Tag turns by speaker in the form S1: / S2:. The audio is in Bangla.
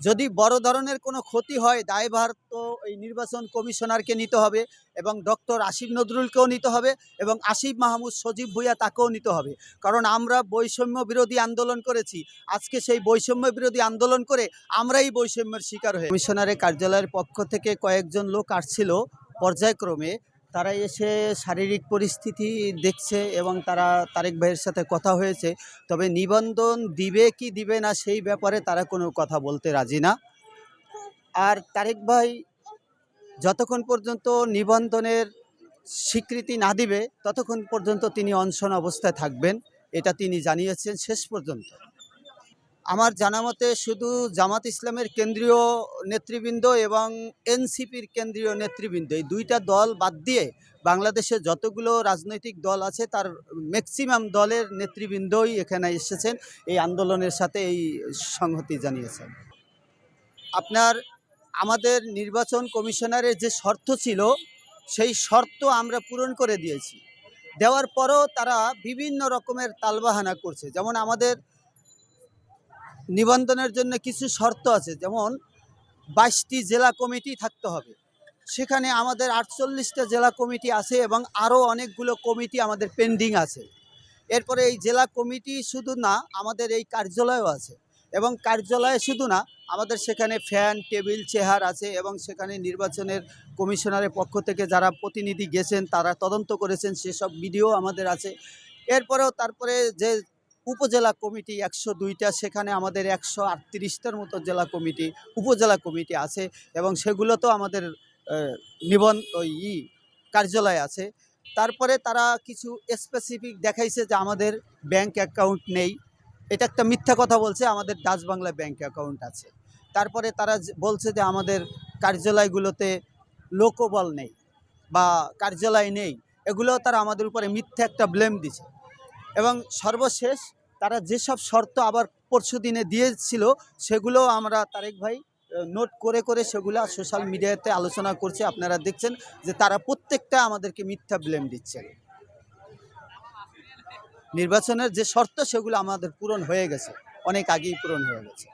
S1: যদি বড় ধরনের কোনো ক্ষতি হয়, দায়ভার তো এই নির্বাচন কমিশনারকে নিতে হবে এবং ডক্টর আসিফ নজরুলকেও নিতে হবে এবং আসিফ মাহমুদ সজীব ভুইয়া তাকেও নিতে হবে। কারণ আমরা বৈষম্য বিরোধী আন্দোলন করেছি। আজকে সেই বৈষম্য বিরোধী আন্দোলন করে আমরাই বৈষম্যের শিকার হয়ে কমিশনারের কার্যালয়ের পক্ষ থেকে কয়েকজন লোক আসছিল পর্যায়ক্রমে। তারা এসে শারীরিক পরিস্থিতি দেখছে এবং তারা তারেক ভাইয়ের সাথে কথা হয়েছে। তবে নিবন্ধন দিবে কি দিবে না সেই ব্যাপারে তারা কোনো কথা বলতে রাজি না। আর তারেক ভাই যতক্ষণ পর্যন্ত নিবন্ধনের স্বীকৃতি না দিবে, ততক্ষণ পর্যন্ত তিনি অনশন অবস্থায় থাকবেন। এটা তিনি জানিয়েছেন শেষ পর্যন্ত। আমার জানা মতে শুধু জামাত ইসলামের কেন্দ্রীয় নেতৃবৃন্দ এবং এনসিপির কেন্দ্রীয় নেতৃবৃন্দ, এই দুইটা দল বাদ দিয়ে বাংলাদেশে যতগুলো রাজনৈতিক দল আছে তার ম্যাক্সিমাম দলের নেতৃবৃন্দই এখানে এসেছেন, এই আন্দোলনের সাথে এই সংহতি জানিয়েছেন। আপনার, আমাদের নির্বাচন কমিশনারের যে শর্ত ছিল, সেই শর্ত আমরা পূরণ করে দিয়েছি। দেওয়ার পরও তারা বিভিন্ন রকমের তালবাহানা করছে। যেমন আমাদের নিবন্ধনের জন্য কিছু শর্ত আছে, যেমন বাইশটি জেলা কমিটি থাকতে হবে। সেখানে আমাদের আটচল্লিশটা জেলা কমিটি আছে এবং আরও অনেকগুলো কমিটি আমাদের পেন্ডিং আছে। এরপরে এই জেলা কমিটি শুধু না, আমাদের এই কার্যালয়ও আছে এবং কার্যালয়ে শুধু না, আমাদের সেখানে ফ্যান, টেবিল, চেয়ার আছে এবং সেখানে নির্বাচনের কমিশনারের পক্ষ থেকে যারা প্রতিনিধি গেছেন, তারা তদন্ত করেছেন, সেসব ভিডিও আমাদের আছে। এরপরেও তারপরে যে উপজেলা কমিটি একশো দুইটা, সেখানে আমাদের একশো আটত্রিশটার মতো জেলা কমিটি, উপজেলা কমিটি আছে এবং সেগুলো তো আমাদের নিবন ই, কার্যালয় আছে। তারপরে তারা কিছু স্পেসিফিক দেখাইছে যে আমাদের ব্যাংক অ্যাকাউন্ট নেই। এটা একটা মিথ্যা কথা বলছে, আমাদের ডাচ বাংলা ব্যাংক অ্যাকাউন্ট আছে। তারপরে তারা বলছে যে আমাদের কার্যালয়গুলোতে লোকবল নেই বা কার্যালয় নেই। এগুলো তারা আমাদের উপরে মিথ্যা একটা ব্লেম দিছে। এবং সর্বশেষ তারা যেসব শর্ত আবার পরশু দিনে দিয়েছিল, সেগুলো আমরা তারেক ভাই নোট করে করে সেগুলো সোশ্যাল মিডিয়াতে আলোচনা করছে। আপনারা দেখছেন যে তারা প্রত্যেকটা আমাদেরকে মিথ্যা ব্লেম দিচ্ছেন নির্বাচনের যে শর্ত, সেগুলো আমাদের পূরণ হয়ে গেছে। অনেক আগেই পূরণ হয়ে গেছে।